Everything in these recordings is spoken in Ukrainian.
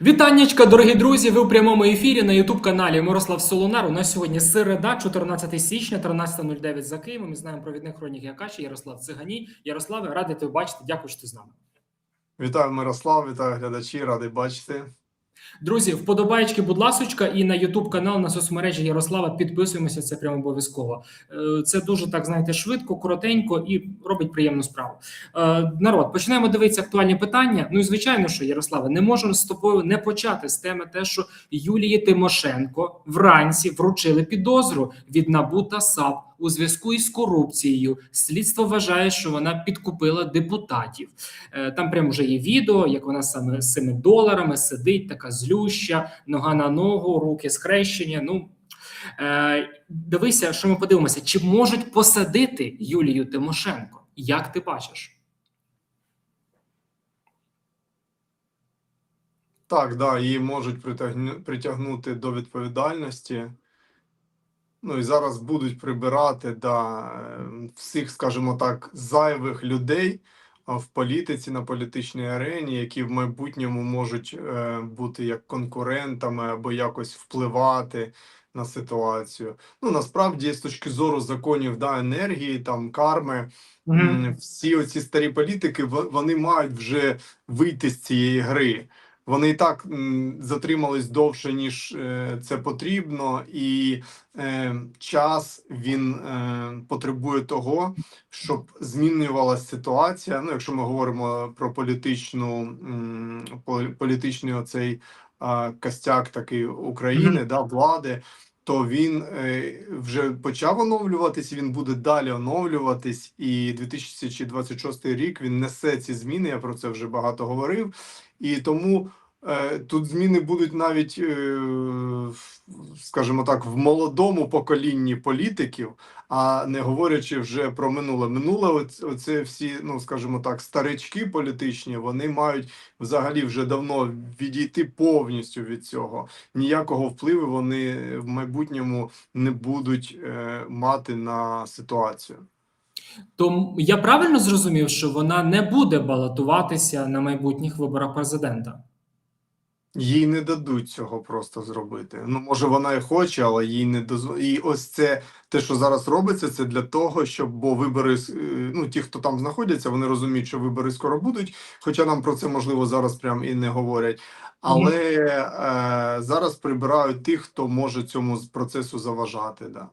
Вітаннячка, дорогі друзі! Ви в прямому ефірі на Ютуб каналі Мирослав Солонар. У нас сьогодні середа, 14 січня, 13.09 за Києвом. Ми знаємо провідних хронік Якаші, Ярослав Циганій. Ярославе, радий тебе бачити. Дякую, що ти з нами. Вітаю Мирослав, вітаю глядачі, радий бачити. Друзі, вподобайки, будь ласочка, і на Ютуб канал на соцмережі Ярослава підписуємося. Це прямо обов'язково. Е, Це дуже так знаєте швидко, коротенько і робить приємну справу. Е, Народ, починаємо дивитися актуальні питання. Ну і звичайно, що Ярославе, не можемо з тобою не почати з теми, те, що Юлії Тимошенко вранці вручили підозру від НАБУ та САП у зв'язку із корупцією. Слідство вважає, що вона підкупила депутатів. Е, Там прямо вже є відео, як вона саме з цими доларами сидить, така злюща, нога на ногу, руки схрещені. Ну е, дивися, що ми подивимося, чи можуть посадити Юлію Тимошенко? Як ти бачиш? Так, да, її можуть притягну- притягнути до відповідальності. Ну і зараз будуть прибирати да, всіх, скажімо так, зайвих людей в політиці на політичній арені, які в майбутньому можуть е, бути як конкурентами або якось впливати на ситуацію. Ну насправді, з точки зору законів да, енергії, там карми, М, Всі оці старі політики вони мають вже вийти з цієї гри. Вони і так затримались довше, ніж е, це потрібно, і е, час він е, потребує того, щоб змінювалася ситуація. Ну, якщо ми говоримо про політичну політичний оцей костяк такий України, да, влади, то він вже почав оновлюватись, він буде далі оновлюватись, і 2026 рік він несе ці зміни. Я про це вже багато говорив. І тому е, тут зміни будуть навіть, е, скажімо так, в молодому поколінні політиків, а не говорячи вже про минуле. Минуле, оце всі, ну скажімо так, старички політичні, вони мають взагалі вже давно відійти повністю від цього ніякого впливу вони в майбутньому не будуть е, мати на ситуацію. То я правильно зрозумів, що вона не буде балотуватися на майбутніх виборах президента. Їй не дадуть цього просто зробити. Ну може вона і хоче, але їй не доз... І ось це те, що зараз робиться, це для того, щоб бо вибори е, ну ті, хто там знаходяться, вони розуміють, що вибори скоро будуть. Хоча нам про це можливо зараз прям і не говорять. Але е, зараз прибирають тих, хто може цьому процесу заважати. Да.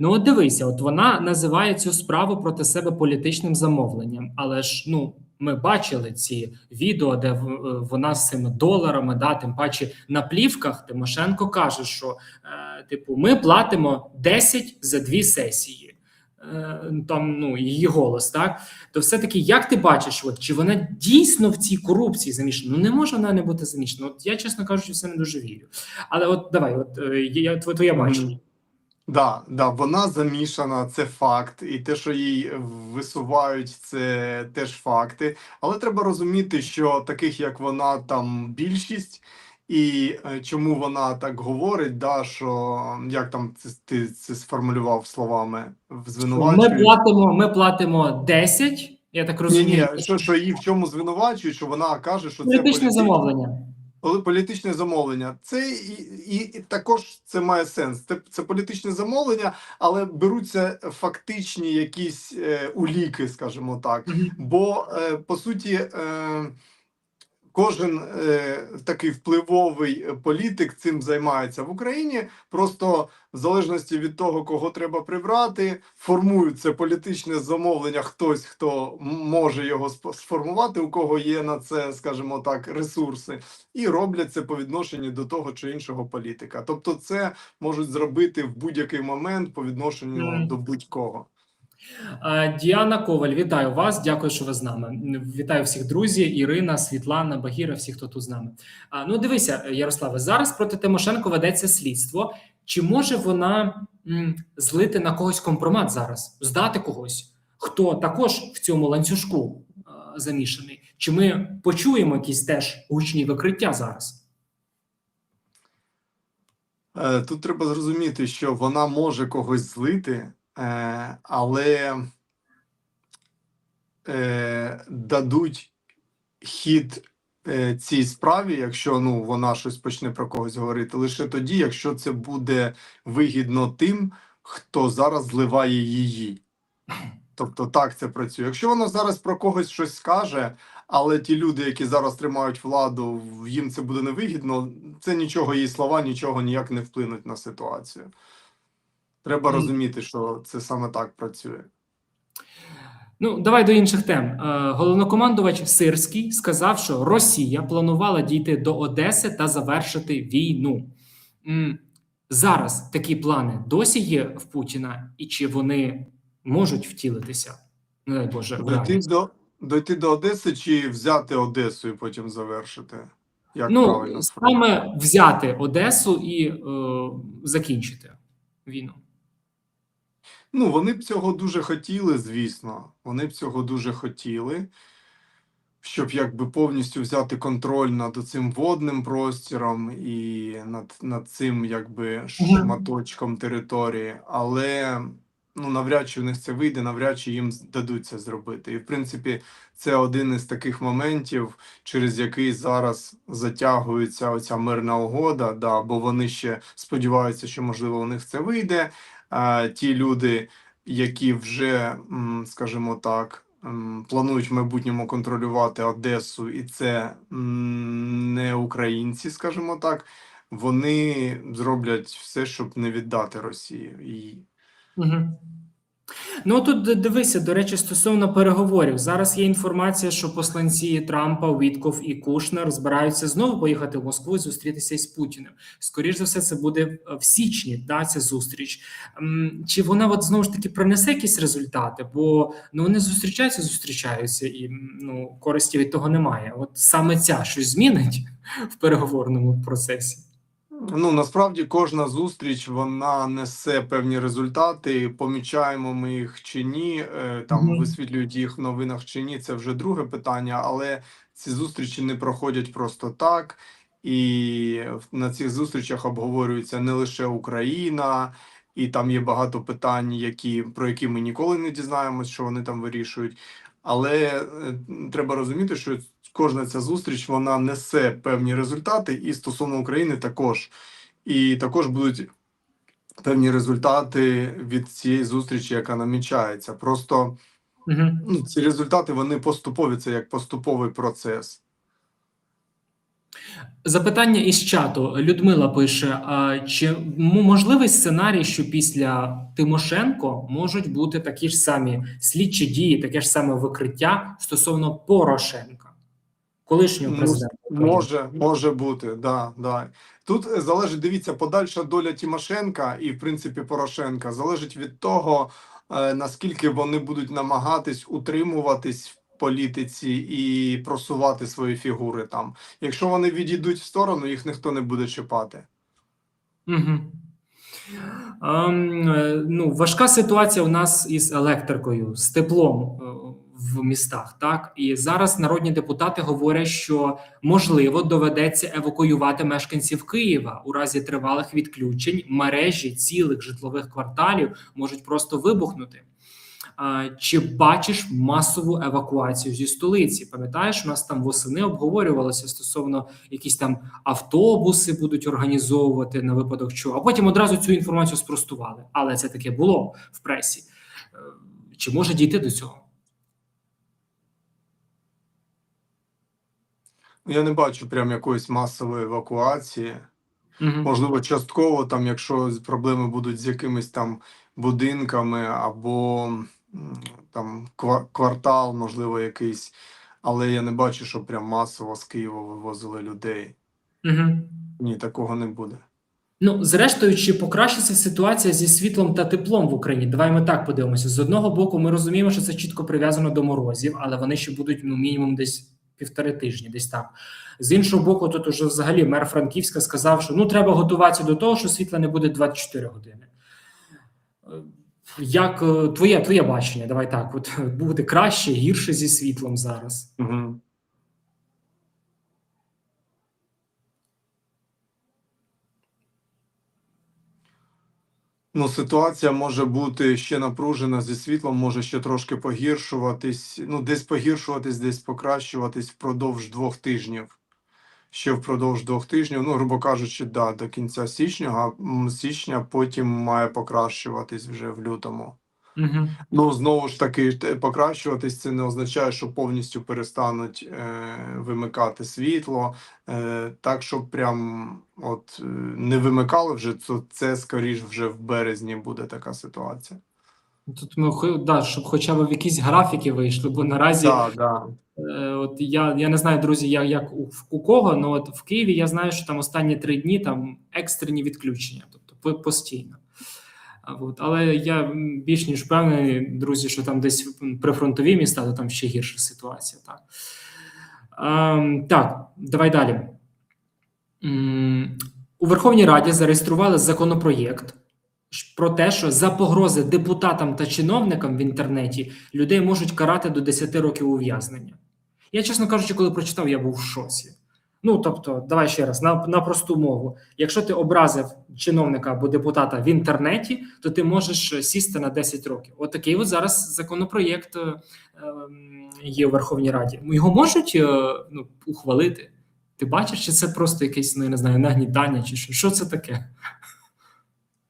Ну, от дивися, от вона називає цю справу проти себе політичним замовленням, але ж ну. Ми бачили ці відео, де е, вона з цими доларами, да, тим паче на плівках Тимошенко каже, що е, типу, ми платимо 10 за дві сесії. Е, там ну її голос, так то все-таки як ти бачиш, от чи вона дійсно в цій корупції замішана? Ну не може вона не бути замішана. От я, чесно кажучи, в це не дуже вірю. Але от давай, от е, я твоє бачення. Да, да, вона замішана, це факт, і те, що їй висувають, це теж факти. Але треба розуміти, що таких як вона там більшість, і е, чому вона так говорить, да, що як там це, ти це сформулював словами в Ми платимо, ми платимо 10, я так розумію. ні, що, що її в чому звинувачують, що вона каже, що це політичне замовлення. Політичне замовлення. Це і, і, і також це має сенс. Це, це політичне замовлення, але беруться фактичні якісь е, уліки, скажімо так. Бо е, по суті, е, кожен е, такий впливовий політик цим займається в Україні. Просто в залежності від того, кого треба прибрати, формують це політичне замовлення. Хтось хто може його сформувати, у кого є на це, скажімо так, ресурси, і роблять це по відношенню до того чи іншого політика. Тобто, це можуть зробити в будь-який момент по відношенню Мгм. до будь-кого. Діана Коваль, вітаю вас. Дякую, що ви з нами. Вітаю всіх друзі, Ірина, Світлана, Багіра, всі, хто тут з нами. А, ну, дивися, Ярославе, зараз проти Тимошенко ведеться слідство. Чи може вона злити на когось компромат зараз, здати когось, хто також в цьому ланцюжку а, замішаний? Чи ми почуємо якісь теж гучні викриття зараз? Е, Тут треба зрозуміти, що вона може когось злити, е, але е, дадуть хід е, цій справі, якщо ну вона щось почне про когось говорити, лише тоді, якщо це буде вигідно тим, хто зараз зливає її. Тобто так це працює. Якщо вона зараз про когось щось скаже, але ті люди, які зараз тримають владу, їм це буде невигідно, це нічого, її слова нічого ніяк не вплинуть на ситуацію. Треба розуміти, що це саме так працює. Ну, давай до інших тем. Е, Головнокомандувач Сирський сказав, що Росія планувала дійти до Одеси та завершити війну. Зараз такі плани досі є в Путіна, і чи вони можуть втілитися? Не дай Боже, Дойти до, дойти до Одеси чи взяти Одесу і потім завершити? Як Ну, правильно? саме взяти Одесу і е, закінчити війну. Ну, вони б цього дуже хотіли, звісно. Вони б цього дуже хотіли, щоб якби повністю взяти контроль над цим водним простіром і над, над цим якби шматочком території. Але ну, навряд чи в них це вийде, навряд чи їм дадуть це зробити. І в принципі, це один із таких моментів, через який зараз затягується оця мирна угода, да, бо вони ще сподіваються, що можливо у них це вийде. Ті люди, які вже, скажімо так, планують в майбутньому контролювати Одесу, і це не українці, скажімо так, вони зроблять все, щоб не віддати Росію її. Угу. Ну тут дивися, до речі, стосовно переговорів. Зараз є інформація, що посланці Трампа, Вітков і Кушнер збираються знову поїхати в Москву і зустрітися із Путіним. Скоріше за все, це буде в січні. Да, ця зустріч. Чи вона от знову ж таки принесе якісь результати? Бо ну вони зустрічаються, зустрічаються, і ну користі від того немає. От саме ця щось змінить в переговорному процесі. Ну насправді кожна зустріч вона несе певні результати. Помічаємо ми їх чи ні, е, там Мгм. висвітлюють їх в новинах чи ні. Це вже друге питання. Але ці зустрічі не проходять просто так, і на цих зустрічах обговорюється не лише Україна, і там є багато питань, які про які ми ніколи не дізнаємось, що вони там вирішують. Але е, треба розуміти, що кожна ця зустріч вона несе певні результати, і стосовно України також. І також будуть певні результати від цієї зустрічі, яка намічається. Просто Угу. ну, ці результати вони поступові, це як поступовий процес. Запитання із чату Людмила пише: а чи можливий сценарій, що після Тимошенко можуть бути такі ж самі слідчі дії, таке ж саме викриття стосовно Порошенка, колишнього президента? Може, може бути, да, да. Тут е, залежить, дивіться, подальша доля Тимошенка і, в принципі, Порошенка залежить від того, е, наскільки вони будуть намагатись утримуватись в політиці і просувати свої фігури там. Якщо вони відійдуть в сторону, їх ніхто не буде чіпати. Угу. Е, ну, важка ситуація у нас із електрикою, з теплом в містах. Так і зараз народні депутати говорять, що можливо доведеться евакуювати мешканців Києва у разі тривалих відключень. Мережі цілих житлових кварталів можуть просто вибухнути. Чи бачиш масову евакуацію зі столиці? Пам'ятаєш, у нас там восени обговорювалося стосовно якісь там автобуси будуть організовувати на випадок чого, а потім одразу цю інформацію спростували. Але це таке було в пресі. Е, Чи може дійти до цього? Я не бачу прям якоїсь масової евакуації. Мгм. Можливо, частково, там, якщо проблеми будуть з якимись там будинками або там квартал, можливо, якийсь, але я не бачу, що прям масово з Києва вивозили людей. Мгм. Ні, такого не буде. Ну, зрештою, чи покращиться ситуація зі світлом та теплом в Україні? Давай ми так подивимося. З одного боку, ми розуміємо, що це чітко прив'язано до морозів, але вони ще будуть ну мінімум десь півтори тижні, десь там З іншого боку, тут уже взагалі мер Франківська сказав, що ну треба готуватися до того, що світла не буде 24 години. Е, Як е, твоє твоє бачення? Давай так. От буде краще, гірше зі світлом зараз. Угу. Ну, ситуація може бути ще напружена зі світлом, може ще трошки погіршуватись. Ну, десь погіршуватись, десь покращуватись впродовж двох тижнів. ще впродовж двох тижнів. Ну, грубо кажучи, да, до кінця січня, а січня потім має покращуватись вже в лютому. Угу. Ну, знову ж таки, покращуватись це не означає, що повністю перестануть е, вимикати світло. Е, так, щоб прям от е, не вимикали вже, то це скоріш вже в березні буде така ситуація. Тут ми да, щоб хоча б в якісь графіки вийшли, бо наразі Так, да. Е, От я, я не знаю, друзі, як, як у, у кого, але от в Києві я знаю, що там останні три дні там екстрені відключення, тобто по- постійно. От, але я більш ніж впевнений, друзі, що там десь прифронтові міста, то там ще гірша ситуація. Так, Ем, так давай далі. М, У Верховній Раді зареєстрували законопроєкт про те, що за погрози депутатам та чиновникам в інтернеті людей можуть карати до 10 років ув'язнення. Я, чесно кажучи, коли прочитав, я був в шоці. Ну, тобто, давай ще раз на, на просту мову. Якщо ти образив чиновника або депутата в інтернеті, то ти можеш сісти на 10 років. От такий от зараз законопроєкт е, ем, є у Верховній Раді. Його можуть е, ну, ухвалити. Ти бачиш, чи це просто якесь, ну я не знаю, нагнітання, чи що? Що це таке?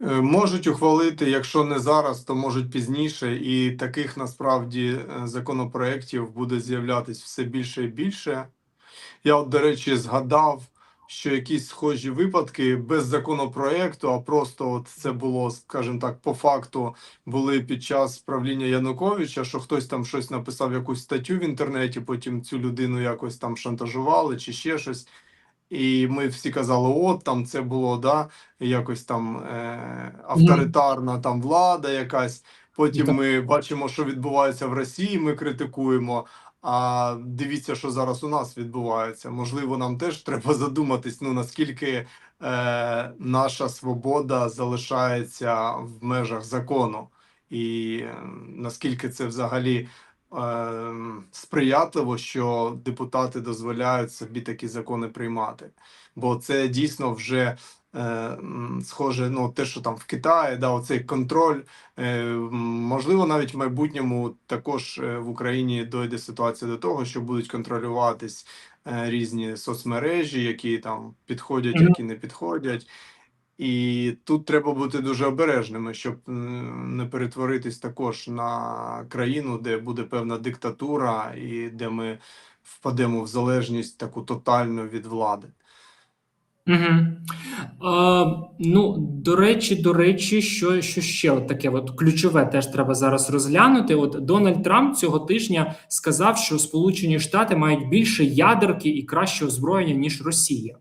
Е, Можуть ухвалити, якщо не зараз, то можуть пізніше, і таких насправді законопроєктів буде з'являтись все більше і більше. Я, от, до речі, згадав, що якісь схожі випадки без законопроєкту, а просто от це було, скажімо так, по факту були під час правління Януковича, що хтось там щось написав, якусь статтю в інтернеті, потім цю людину якось там шантажували чи ще щось. І ми всі казали, от там це було, да, якось там е, авторитарна там влада якась. Потім ми бачимо, що відбувається в Росії, ми критикуємо. А дивіться, що зараз у нас відбувається. Можливо, нам теж треба задуматись, ну наскільки е, наша свобода залишається в межах закону, і е, наскільки це взагалі е, сприятливо, що депутати дозволяють собі такі закони приймати. Бо це дійсно вже схоже, ну те, що там в Китаї, да, оцей контроль. Е, можливо, навіть в майбутньому також е, в Україні дойде ситуація до того, що будуть контролюватись е, різні соцмережі, які там підходять, які не підходять. І тут треба бути дуже обережними, щоб не перетворитись також на країну, де буде певна диктатура, і де ми впадемо в залежність таку тотальну від влади. Угу. Е, ну, до речі, до речі, що, що ще от таке от ключове теж треба зараз розглянути. От Дональд Трамп цього тижня сказав, що Сполучені Штати мають більше ядерки і краще озброєння, ніж Росія.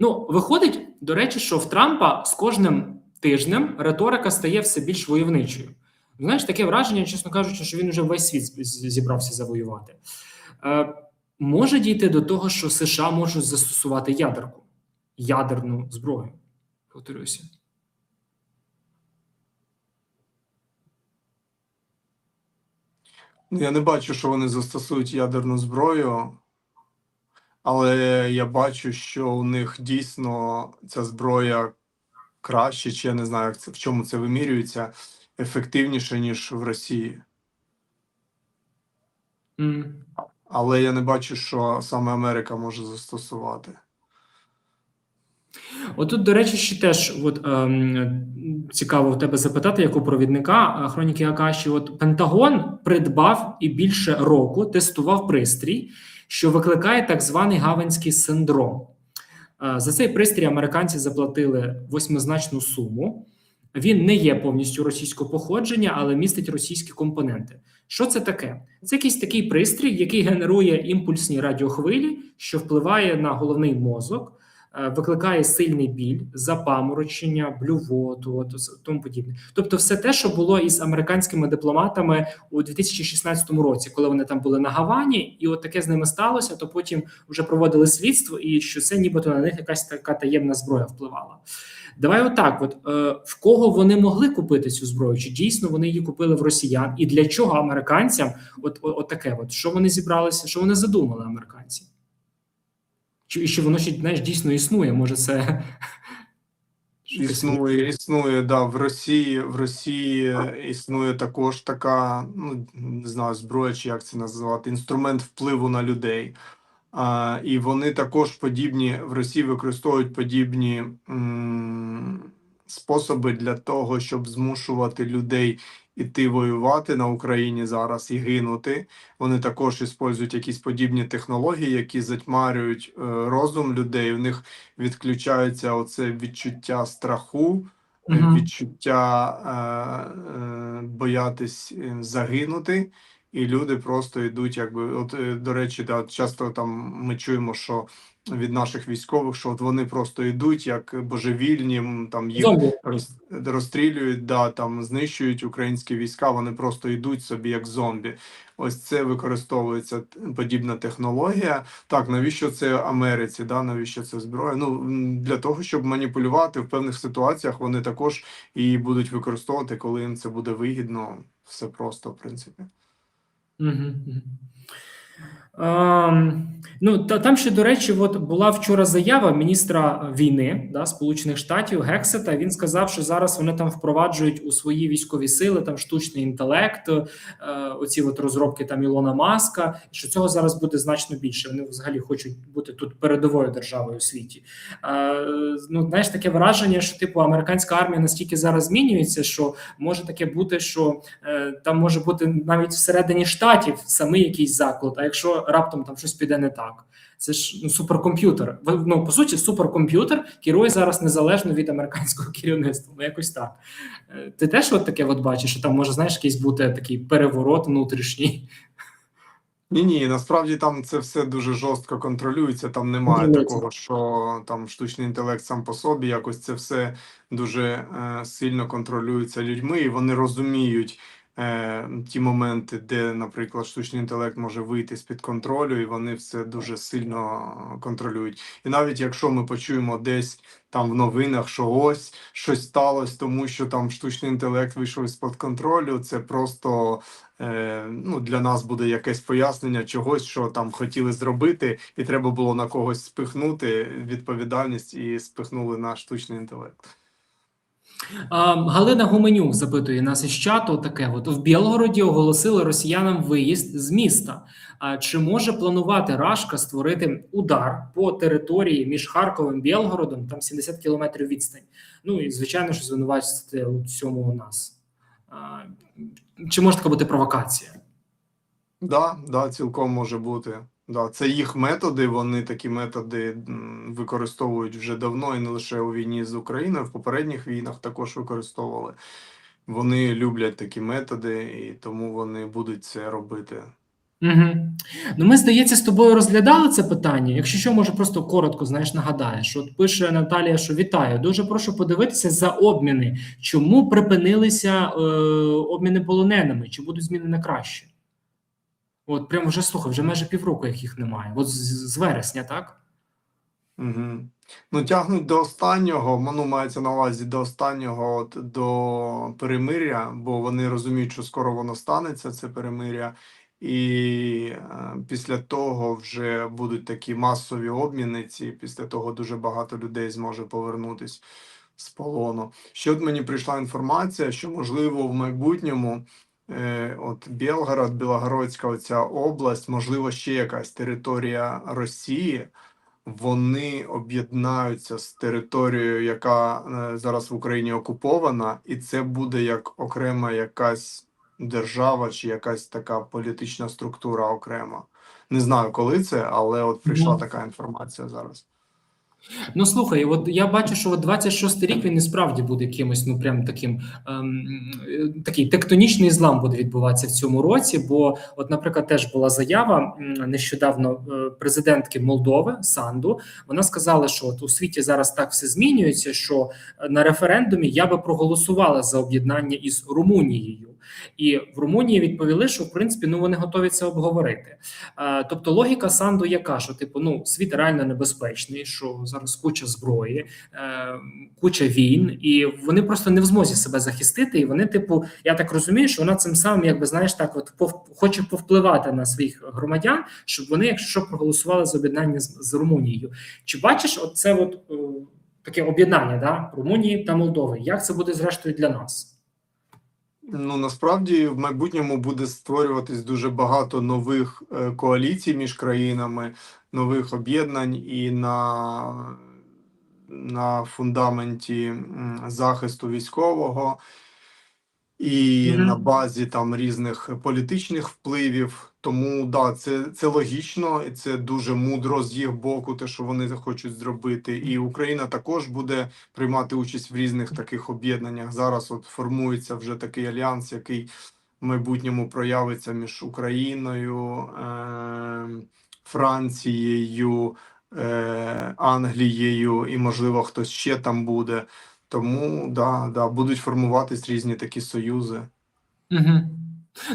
Ну, виходить, до речі, що в Трампа з кожним тижнем риторика стає все більш войовничою. Знаєш, таке враження, чесно кажучи, що він вже весь світ зібрався завоювати. Е, може дійти до того, що США можуть застосувати ядерку, ядерну зброю. Повторюся. Ну, Я не бачу, що вони застосують ядерну зброю, але я бачу, що у них дійсно ця зброя краще, чи я не знаю, як це, в чому це вимірюється, ефективніше, ніж в Росії. М. Але я не бачу, що саме Америка може застосувати. Отут, до речі, ще теж от, ем, цікаво в тебе запитати, як у провідника е, хроніки Акаші. От Пентагон придбав і більше року тестував пристрій, що викликає так званий гаванський синдром. Е, За цей пристрій американці заплатили восьмизначну суму. Він не є повністю російського походження, але містить російські компоненти. Що це таке? Це якийсь такий пристрій, який генерує імпульсні радіохвилі, що впливає на головний мозок, викликає сильний біль, запаморочення, блювоту, от, тому подібне. Тобто, все те, що було із американськими дипломатами у 2016 році, коли вони там були на Гавані, і от таке з ними сталося, то потім вже проводили слідство, і що це нібито на них якась така таємна зброя впливала. Давай отак: от е, в кого вони могли купити цю зброю? Чи дійсно вони її купили в росіян? І для чого американцям? От, от таке, от що вони зібралися, що вони задумали, американці? І що воно ще знаєш, дійсно існує? Може, це Існує, існує, да, в Росії, в Росії існує також така, ну не знаю, зброя, чи як це називати, інструмент впливу на людей. А, і вони також подібні в Росії використовують подібні м, способи для того, щоб змушувати людей іти воювати на Україні зараз і гинути. Вони також використовують якісь подібні технології, які затьмарюють е, розум людей. У них відключається оце відчуття страху, е, відчуття е, е, боятись е, загинути. І люди просто йдуть, якби от е, до речі, да, часто там ми чуємо, що від наших військових, що от вони просто йдуть як божевільні, там їх роз, розстрілюють, да, там знищують українські війська, вони просто йдуть собі як зомбі. Ось це використовується подібна технологія. Так, навіщо це Америці? Да, навіщо це зброя? Ну для того, щоб маніпулювати в певних ситуаціях, вони також її будуть використовувати, коли їм це буде вигідно. Все просто, в принципі. 嗯哼嗯 ну, та, там ще, до речі, от була вчора заява міністра війни да, Сполучених Штатів Гексета. Він сказав, що зараз вони там впроваджують у свої військові сили там штучний інтелект, е, оці от розробки там Ілона Маска, що цього зараз буде значно більше. Вони взагалі хочуть бути тут передовою державою у світі. Е, ну, знаєш, таке враження, що типу американська армія настільки зараз змінюється, що може таке бути, що е, там може бути навіть всередині штатів самий якийсь заклад. А якщо раптом там щось піде не так, це ж ну, суперкомп'ютер. Ну по суті, суперкомп'ютер керує зараз незалежно від американського керівництва. Ну якось так. Е, Ти теж от таке от бачиш, що там може знаєш якийсь бути такий переворот внутрішній. Ні, ні, насправді там це все дуже жорстко контролюється. Там немає Контролюється. такого, що там штучний інтелект сам по собі, якось це все дуже е, сильно контролюється людьми, і вони розуміють ті моменти, де, наприклад, штучний інтелект може вийти з під контролю, і вони все дуже сильно контролюють. І навіть якщо ми почуємо десь там в новинах, що ось щось сталося, тому що там штучний інтелект вийшов з під контролю, це просто е, ну, для нас буде якесь пояснення чогось, що там хотіли зробити, і треба було на когось спихнути відповідальність і спихнули на штучний інтелект. Галина Гуменюк запитує нас із чату таке: от в Білгороді оголосили росіянам виїзд з міста. А чи може планувати Рашка створити удар по території між Харковом і Білгородом, там 70 кілометрів відстань? Ну і звичайно ж звинувачувати у цьому у нас. А, чи може така бути провокація? Да, да, цілком може бути. Да, це їх методи. Вони такі методи використовують вже давно і не лише у війні з Україною, в попередніх війнах також використовували. Вони люблять такі методи, і тому вони будуть це робити. Угу. Ну, ми, здається, з тобою розглядали це питання. Якщо що, може, просто коротко знаєш, нагадаєш. От пише Наталія, що вітаю. Дуже прошу подивитися за обміни. Чому припинилися е, обміни полоненими? Чи будуть зміни на краще? От прямо вже слухай, вже майже півроку, як їх немає. От з, з вересня, так? Угу. Ну, тягнуть до останнього, ну, мається на увазі до останнього, от, до перемиря, бо вони розуміють, що скоро воно станеться, це перемиря. І е, після того вже будуть такі масові обміни. Ці після того дуже багато людей зможе повернутись з полону. Ще от мені прийшла інформація, що можливо в майбутньому, от Білгород, Білогородська оця область, можливо, ще якась територія Росії. Вони об'єднаються з територією, яка е, зараз в Україні окупована, і це буде як окрема якась держава чи якась така політична структура окрема. Не знаю, коли це, але от прийшла така інформація зараз. Ну слухай, от я бачу, що от 26 рік він і справді буде якимось, ну прям таким ем, е, такий тектонічний злам буде відбуватися в цьому році. Бо, от, наприклад, теж була заява нещодавно е, президентки Молдови Санду. Вона сказала, що от у світі зараз так все змінюється, що на референдумі я би проголосувала за об'єднання із Румунією. І в Румунії відповіли, що в принципі ну вони готові це обговорити. Е, Тобто логіка Санду яка, що типу, ну світ реально небезпечний, що зараз куча зброї, е, куча війн, і вони просто не в змозі себе захистити. І вони, типу, я так розумію, що вона цим самим, якби знаєш, так от пов, хоче повпливати на своїх громадян, щоб вони, якщо що, проголосували за об'єднання з, з Румунією. Чи бачиш, от це от е, таке об'єднання да, Румунії та Молдови? Як це буде зрештою для нас? Ну насправді в майбутньому буде створюватись дуже багато нових е, коаліцій між країнами, нових об'єднань і на, на фундаменті захисту військового, і Мгм. на базі там різних політичних впливів. Тому да, це, це логічно, і це дуже мудро з їх боку, те, що вони хочуть зробити. І Україна також буде приймати участь в різних таких об'єднаннях. Зараз от формується вже такий альянс, який в майбутньому проявиться між Україною, е, Францією, е, Англією, і, можливо, хтось ще там буде. Тому да, да, будуть формуватись різні такі союзи. Угу.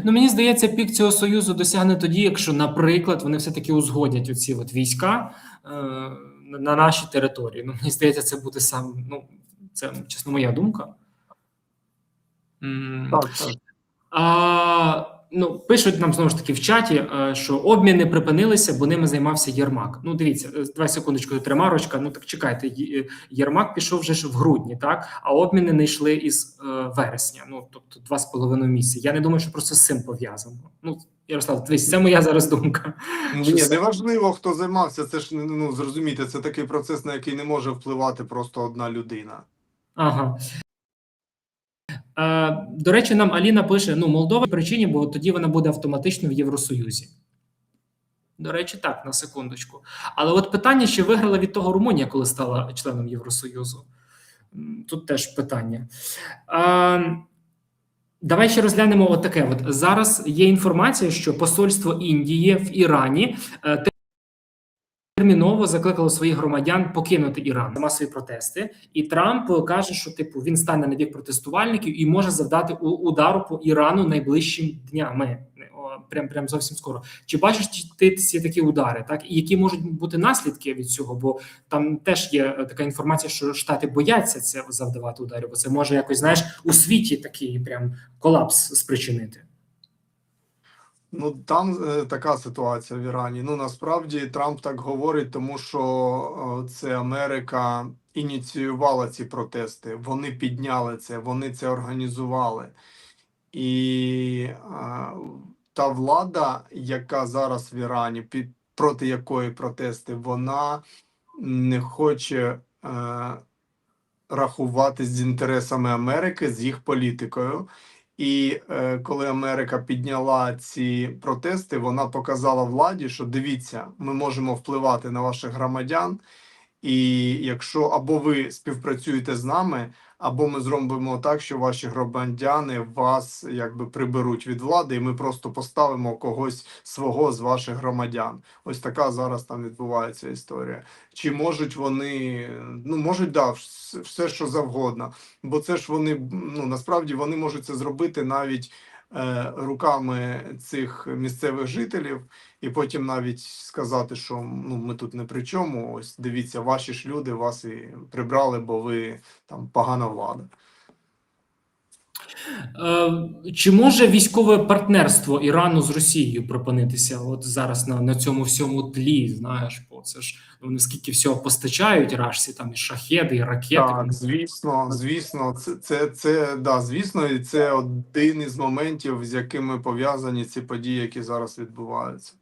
Ну, мені здається, пік цього союзу досягне тоді, якщо, наприклад, вони все-таки узгодять оці от війська е, на- на нашій території. Ну, мені здається, це буде сам. Ну, це чесно моя думка. Так, так. А, ну, пишуть нам знову ж таки в чаті, е, що обміни припинилися, бо ними займався Єрмак. Ну, дивіться, е, давай секундочку, тримарочка. Ну так чекайте, е, Єрмак пішов вже ж в грудні, так? А обміни не йшли із вересня. Ну тобто два з половиною місяці. Я не думаю, що просто з цим пов'язано. Ну, Ярослав, дивись, це моя зараз думка. Ні, не важливо, хто займався. Це ж ну зрозумійте, це такий процес, на який не може впливати просто одна людина. Ага. До речі, нам Аліна пише: ну, Молдова причині, бо тоді вона буде автоматично в Євросоюзі. До речі, так, на секундочку. Але от питання, чи виграла від того Румунія, коли стала членом Євросоюзу? Тут теж питання. Е, давай ще розглянемо от таке. От зараз є інформація, що посольство Індії в Ірані е, терміново закликало своїх громадян покинути Іран на масові протести, і Трамп каже, що типу він стане на бік протестувальників і може завдати удару по Ірану найближчим днями. Прям прям зовсім скоро. Чи бачиш ти ці такі удари? Так і які можуть бути наслідки від цього? Бо там теж є е, така інформація, що штати бояться це завдавати ударів, бо це може якось знаєш у світі такий прям колапс спричинити. Ну там е, така ситуація в Ірані. Ну насправді Трамп так говорить, тому що е, це Америка ініціювала ці протести. Вони підняли це, вони це організували. І е, та влада, яка зараз в Ірані, під проти якої протести, вона не хоче е, рахуватись з інтересами Америки, з їх політикою. І е, коли Америка підняла ці протести, вона показала владі, що дивіться, ми можемо впливати на ваших громадян, і якщо або ви співпрацюєте з нами, або ми зробимо так, що ваші громадяни вас якби приберуть від влади, і ми просто поставимо когось свого з ваших громадян. Ось така зараз там відбувається історія. Чи можуть вони, ну можуть да, все, що завгодно, бо це ж вони ну насправді вони можуть це зробити навіть руками цих місцевих жителів, і потім навіть сказати, що ну ми тут не при чому. Ось дивіться, ваші ж люди вас і прибрали, бо ви там погана влада. Е, Чи може військове партнерство Ірану з Росією припинитися от зараз на, на цьому всьому тлі? Знаєш, бо це ж ну, наскільки всього постачають рашці, там і шахеди, і ракети. Так, звісно, звісно, це, це, це да, звісно, і це один із моментів, з якими пов'язані ці події, які зараз відбуваються.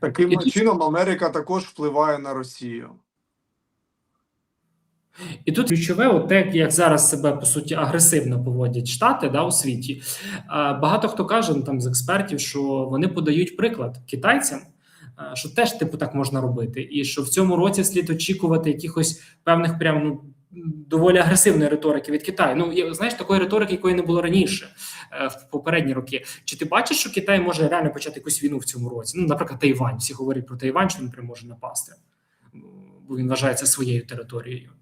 Таким І чином Америка також впливає на Росію. І тут ключове, от те, як зараз себе по суті агресивно поводять штати да, у світі. Багато хто каже ну, там з експертів, що вони подають приклад китайцям, що теж типу так можна робити, і що в цьому році слід очікувати якихось певних прям ну. Доволі агресивної риторики від Китаю. Ну знаєш, такої риторики, якої не було раніше е, в попередні роки. Чи ти бачиш, що Китай може реально почати якусь війну в цьому році? Ну, наприклад, Тайвань. Всі говорять про Тайвань, що він прям може напасти, він вважається своєю територією.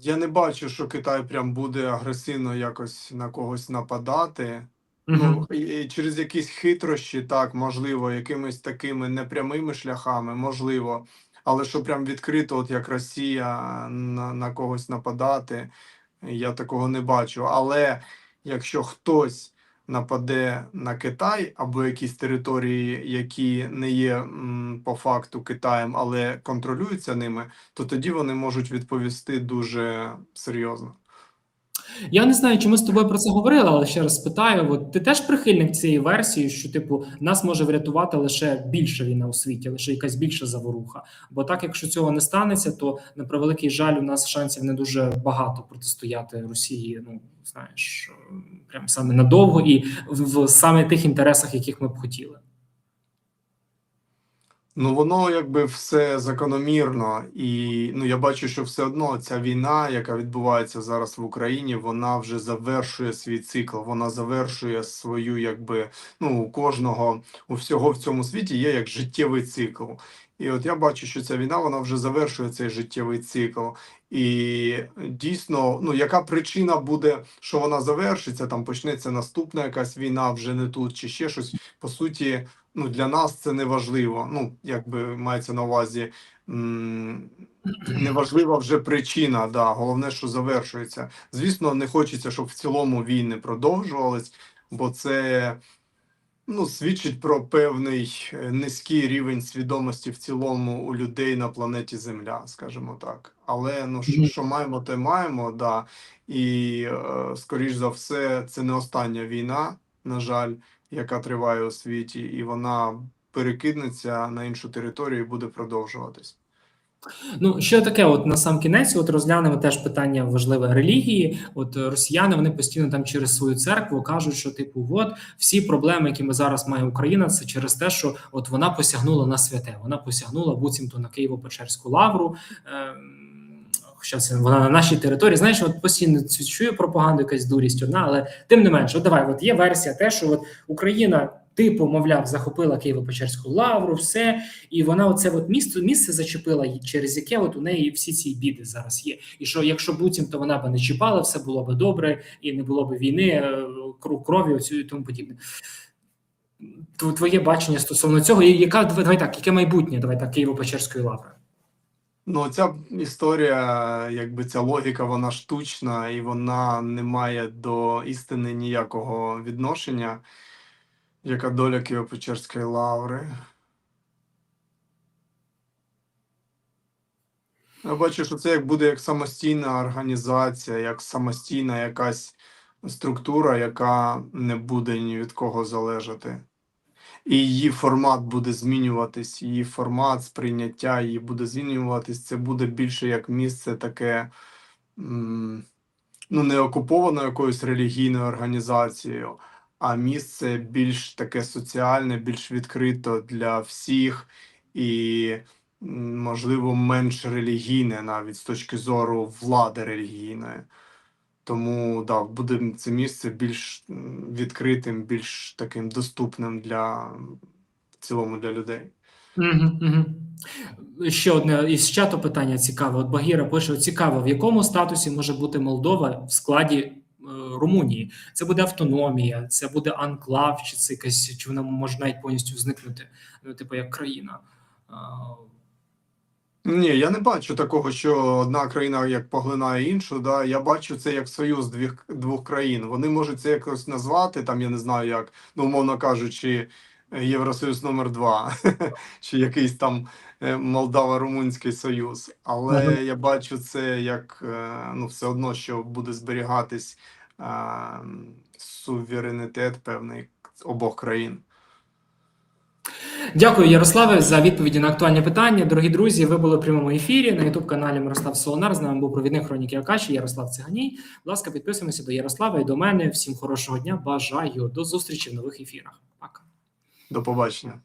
Я не бачу, що Китай прям буде агресивно якось на когось нападати. Ну, і, і через якісь хитрощі, так, можливо, якимись такими непрямими шляхами, можливо. Але що прям відкрито, от як Росія на, на когось нападати, я такого не бачу. Але якщо хтось нападе на Китай або якісь території, які не є по факту Китаєм, але контролюються ними, то тоді вони можуть відповісти дуже серйозно. Я не знаю, чи ми з тобою про це говорили, але ще раз спитаю: от ти теж прихильник цієї версії, що типу нас може врятувати лише більша війна у світі, лише якась більша заворуха. Бо так, якщо цього не станеться, то на превеликий жаль, у нас шансів не дуже багато протистояти Росії. Ну знаєш, прям саме надовго і в, в саме тих інтересах, яких ми б хотіли. Ну, воно якби все закономірно, і ну я бачу, що все одно ця війна, яка відбувається зараз в Україні, вона вже завершує свій цикл. Вона завершує свою, якби ну у кожного у всього в цьому світі є як життєвий цикл. І от я бачу, що ця війна вона вже завершує цей життєвий цикл. І дійсно, ну яка причина буде, що вона завершиться? Там почнеться наступна якась війна, вже не тут, чи ще щось. По суті, ну для нас це не важливо. Ну, якби мається на увазі. Неважлива вже причина, да, головне, що завершується. Звісно, не хочеться, щоб в цілому війни продовжувались, бо це ну, свідчить про певний е, низький рівень свідомості в цілому у людей на планеті Земля, скажімо так. Але ну що, що маємо, те маємо, да. І е, скоріш за все, це не остання війна, на жаль, яка триває у світі, і вона перекинеться на іншу територію і буде продовжуватись. Ну, ще таке, от на сам кінець, от розглянемо теж питання важливе релігії. От е, росіяни вони постійно там через свою церкву кажуть, що типу, от всі проблеми, які ми зараз має Україна, це через те, що от вона посягнула на святе. Вона посягнула буцімто на Києво-Печерську лавру. Хоча це вона на нашій території. Знаєш, от постійно чую пропаганду, якась дурість одна, але тим не менше, от давай, от є версія, те, що от Україна. Типу, мовляв, захопила Києво-Печерську лавру, все, і вона оце от місце місце зачепила, через яке от у неї всі ці біди зараз є. І що якщо буцімто вона би не чіпала, все було би добре, і не було б війни, е, крові оцю і тому подібне. Твоє бачення стосовно цього, яка давай так, яке майбутнє? Давай так, Києво-Печерської лаври. Ну, ця історія, якби ця логіка, вона штучна і вона не має до істини ніякого відношення. Яка доля Києво-Печерської лаври? Я бачу, що це як буде як самостійна організація, як самостійна якась структура, яка не буде ні від кого залежати. І її формат буде змінюватись, її формат сприйняття її буде змінюватись. Це буде більше як місце таке, ну, не окуповано якоюсь релігійною організацією, а місце більш таке соціальне, більш відкрито для всіх і, можливо, менш релігійне навіть з точки зору влади релігійної. Тому да, буде це місце більш відкритим, більш таким доступним для в цілому для людей. Угу, угу. Ще одне із чату питання цікаве. От Багіра пише: цікаво, в якому статусі може бути Молдова в складі Румунії? Це буде автономія, це буде анклав, чи це якась чи вона може навіть повністю зникнути, ну, типу як країна. Ні, я не бачу такого, що одна країна як поглинає іншу. Да? Я бачу це як союз двох, двох країн. Вони можуть це якось назвати, там я не знаю як, ну, умовно кажучи, е, Євросоюз номер 2 чи якийсь там е, Молдава-Румунський союз. Але я бачу це як е, ну, все одно, що буде зберігатись суверенітет певний обох країн. Дякую, Ярославе, за відповіді на актуальні питання. Дорогі друзі, ви були в прямому ефірі на youtube каналі Мирослав Солонар. З нами був провідник хроніки Акаші Ярослав Циганій. Будь ласка, підписуємося до Ярослава і до мене. Всім хорошого дня. Бажаю до зустрічі в нових ефірах. Пока. До побачення.